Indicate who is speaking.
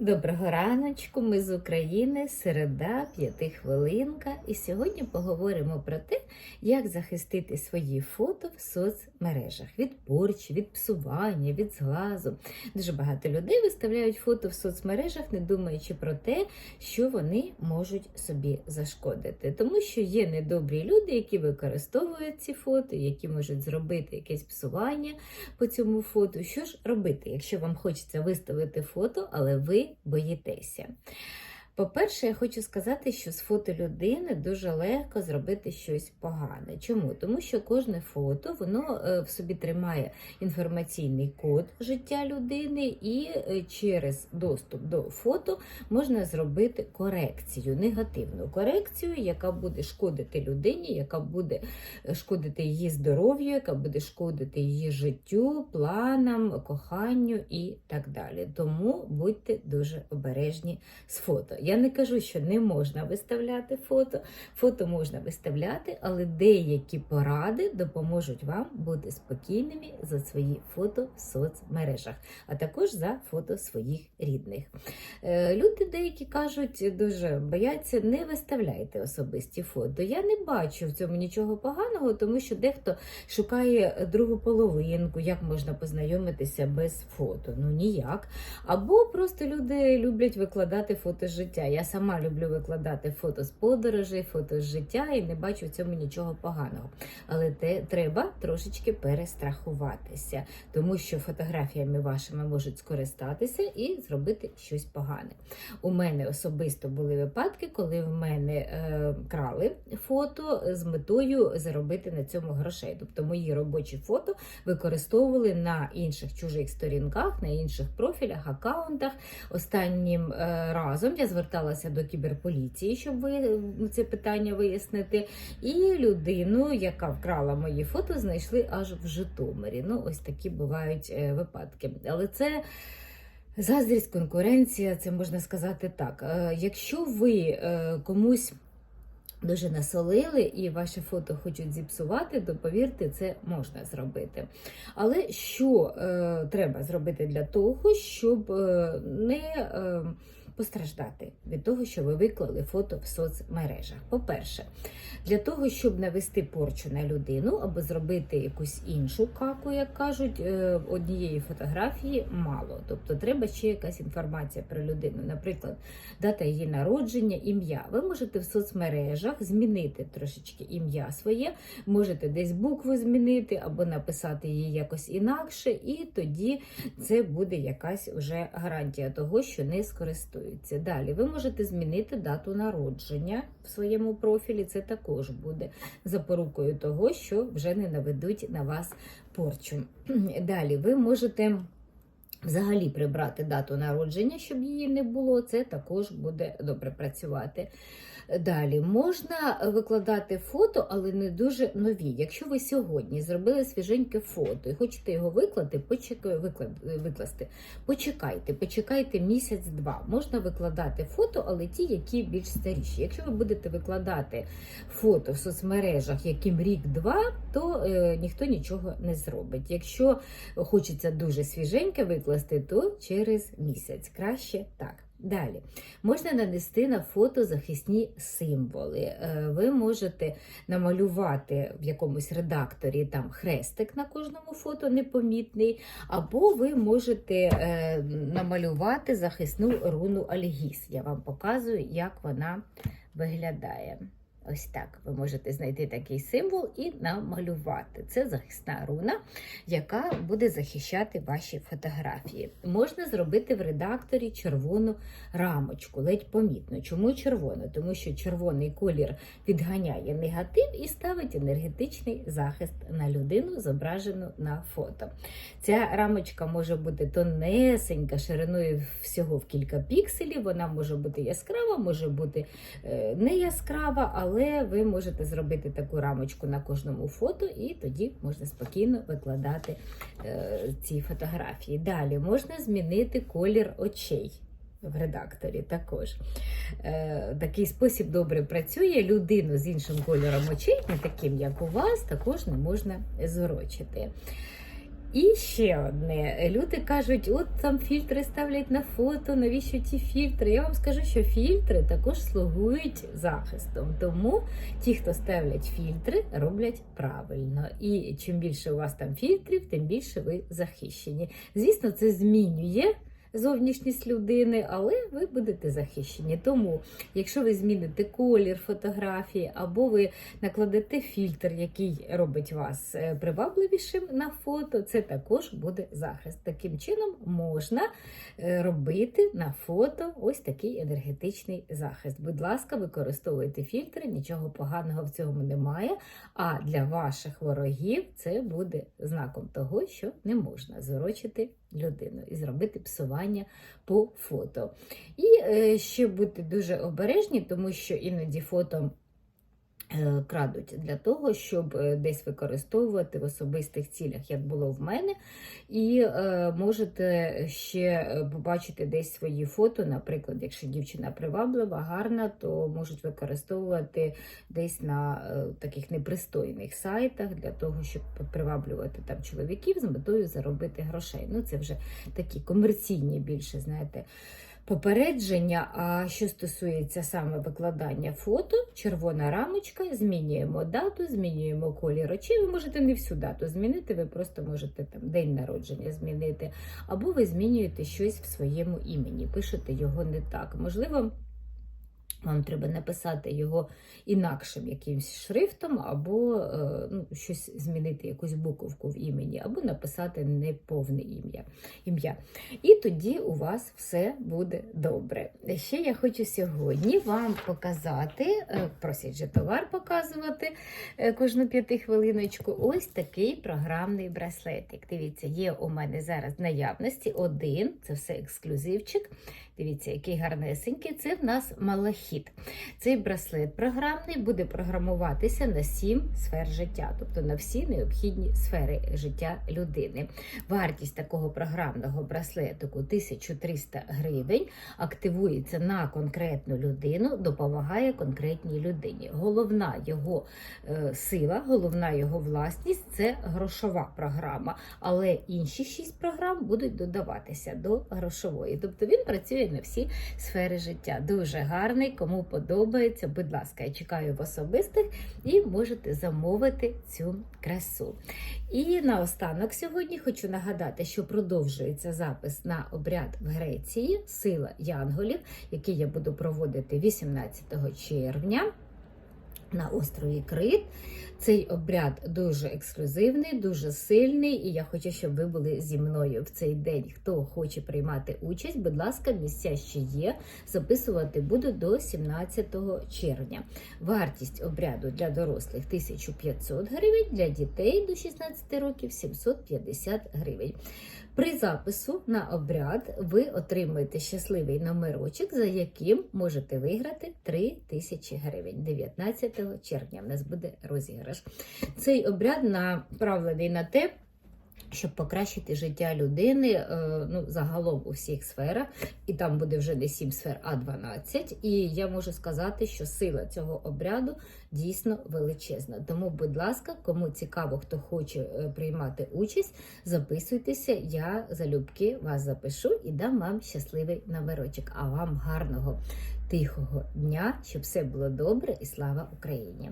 Speaker 1: Доброго раночку, ми з України, середа, п'ятихвилинка. І сьогодні поговоримо про те, як захистити свої фото в соцмережах від порчі, від псування, від зглазу. Дуже багато людей виставляють фото в соцмережах, не думаючи про те, що вони можуть собі зашкодити. Тому що є недобрі люди, які використовують ці фото, які можуть зробити якесь псування по цьому фото. Що ж робити, якщо вам хочеться виставити фото, але ви боїтеся? По-перше, я хочу сказати, що з фото людини дуже легко зробити щось погане. Чому? Тому що кожне фото воно е, в собі тримає інформаційний код життя людини, і е, через доступ до фото можна зробити корекцію, негативну корекцію, яка буде шкодити людині, яка буде е, шкодити її здоров'ю, яка буде шкодити її життю, планам, коханню і так далі. Тому будьте дуже обережні з фото. Я не кажу, що не можна виставляти фото. Фото можна виставляти, але деякі поради допоможуть вам бути спокійними за свої фото в соцмережах, а також за фото своїх рідних. Е, Люди деякі кажуть, дуже бояться, не виставляйте особисті фото. Я не бачу в цьому нічого поганого, тому що дехто шукає другу половинку, як можна познайомитися без фото. Ну ніяк. Або просто люди люблять викладати фото з життя. Я сама люблю викладати фото з подорожей, фото з життя і не бачу в цьому нічого поганого. Але те треба трошечки перестрахуватися, тому що фотографіями вашими можуть скористатися і зробити щось погане. У мене особисто були випадки, коли в мене е, крали фото з метою заробити на цьому грошей. Тобто мої робочі фото використовували на інших чужих сторінках, на інших профілях, аккаунтах. Останнім е, разом я зверталася до кіберполіції, щоб ви це питання вияснити. І людину, яка вкрала мої фото, знайшли аж в Житомирі. Ну, ось такі бувають е, випадки. Але це. Заздрість, конкуренція, це можна сказати так. Е, Якщо ви е, комусь дуже насолили і ваше фото хочуть зіпсувати, то повірте, це можна зробити. Але що треба зробити для того, щоб не постраждати від того, що ви виклали фото в соцмережах? По-перше, для того, щоб навести порчу на людину або зробити якусь іншу каку, як кажуть, е, однієї фотографії мало. Тобто треба ще якась інформація про людину, наприклад, дата її народження, ім'я. Ви можете в соцмережах змінити трошечки ім'я своє, можете десь букву змінити або написати її якось інакше, і тоді це буде якась вже гарантія того, що не скористуються. Далі ви можете змінити дату народження в своєму профілі. Це також буде запорукою того, що вже не наведуть на вас порчу. Далі ви можете. Взагалі прибрати дату народження, щоб її не було, це також буде добре працювати. Далі можна викладати фото, але не дуже нові. Якщо ви сьогодні зробили свіженьке фото і хочете його виклати, викласти, почекайте, почекайте місяць-два. Можна викладати фото, але ті, які більш старіші. Якщо ви будете викладати фото в соцмережах, яким рік-два, то е, ніхто нічого не зробить. Якщо хочеться дуже свіженьке викласти, то через місяць. Краще так. Далі можна нанести на фото захисні символи. Е, Ви можете намалювати в якомусь редакторі там хрестик на кожному фото непомітний, або ви можете е, намалювати захисну руну Альгіс. Я вам показую, як вона виглядає. Ось так ви можете знайти такий символ і намалювати. Це захисна руна, яка буде захищати ваші фотографії. Можна зробити в редакторі червону рамочку, ледь помітно. Чому червону? Тому що червоний колір відганяє негатив і ставить енергетичний захист на людину, зображену на фото. Ця рамочка може бути тонесенька, шириною всього в кілька пікселів. Вона може бути яскрава, може бути е, не яскрава, але ви можете зробити таку рамочку на кожному фото, і тоді можна спокійно викладати е, ці фотографії. Далі можна змінити колір очей. В редакторі також. Е, такий спосіб добре працює. Людину з іншим кольором очей, не таким, як у вас, також не можна зурочити. І ще одне. Люди кажуть, от там фільтри ставлять на фото, навіщо ті фільтри? Я вам скажу, що фільтри також слугують захистом. Тому ті, хто ставлять фільтри, роблять правильно. І чим більше у вас там фільтрів, тим більше ви захищені. Звісно, це змінює. Зовнішність людини, але ви будете захищені. Тому, якщо ви зміните колір фотографії, або ви накладете фільтр, який робить вас е, привабливішим на фото, це також буде захист. Таким чином можна е, робити на фото ось такий енергетичний захист. Будь ласка, використовуйте фільтри, нічого поганого в цьому немає. А для ваших ворогів це буде знаком того, що не можна зорочити людину і зробити псування по фото. І е, ще бути дуже обережні, тому що іноді фото. Е, Крадуть для того, щоб е, десь використовувати в особистих цілях, як було в мене, і е, можете ще е, побачити десь свої фото. Наприклад, якщо дівчина приваблива, гарна, то можуть використовувати десь на е, таких непристойних сайтах для того, щоб приваблювати там чоловіків з метою заробити грошей. Ну, це вже такі комерційні більше, знаєте. Попередження, а що стосується саме викладання фото, червона рамочка, змінюємо дату, змінюємо колір очей. Ви можете не всю дату змінити, ви просто можете там день народження змінити, або ви змінюєте щось в своєму імені, пишете його не так. Можливо, вам треба написати його інакшим якимсь шрифтом, або е, ну, щось змінити, якусь буковку в імені, або написати неповне ім'я. ім'я. І тоді у вас все буде добре. Ще я хочу сьогодні вам показати, е, просять же товар показувати е, кожну п'ятихвилиночку, ось такий програмний браслетик. Дивіться, є у мене зараз в наявності один, це все ексклюзивчик. Дивіться, який гарнесенький. Це в нас малахіт. Цей браслет програмний буде програмуватися на сім сфер життя, тобто на всі необхідні сфери життя людини. Вартість такого програмного браслетику 1300 гривень. Активується на конкретну людину, допомагає конкретній людині. Головна його е, сила, головна його власність це грошова програма, але інші шість програм будуть додаватися до грошової. Тобто він працює на всі сфери життя. Дуже гарний, кому подобається. Будь ласка, я чекаю в особистих і можете замовити цю красу. І наостанок сьогодні хочу нагадати, що продовжується запис на обряд в Греції Сила Янголів, який я буду проводити 18 червня. На острові Крит. Цей обряд дуже ексклюзивний, дуже сильний, і я хочу, щоб ви були зі мною в цей день. Хто хоче приймати участь, будь ласка, місця ще є. Записувати буду до 17 червня. Вартість обряду для дорослих 1500 гривень, для дітей до 16 років 750 гривень. При запису на обряд ви отримуєте щасливий номерочок, за яким можете виграти 3 тисячі гривень. 19 червня в нас буде розіграш. Цей обряд направлений на те, щоб покращити життя людини е, ну, загалом у всіх сферах, і там буде вже не 7 сфер, а 12. І я можу сказати, що сила цього обряду дійсно величезна. Тому, будь ласка, кому цікаво, хто хоче е, приймати участь, записуйтеся, я залюбки вас запишу і дам вам щасливий номерочок. А вам гарного тихого дня, щоб все було добре і слава Україні!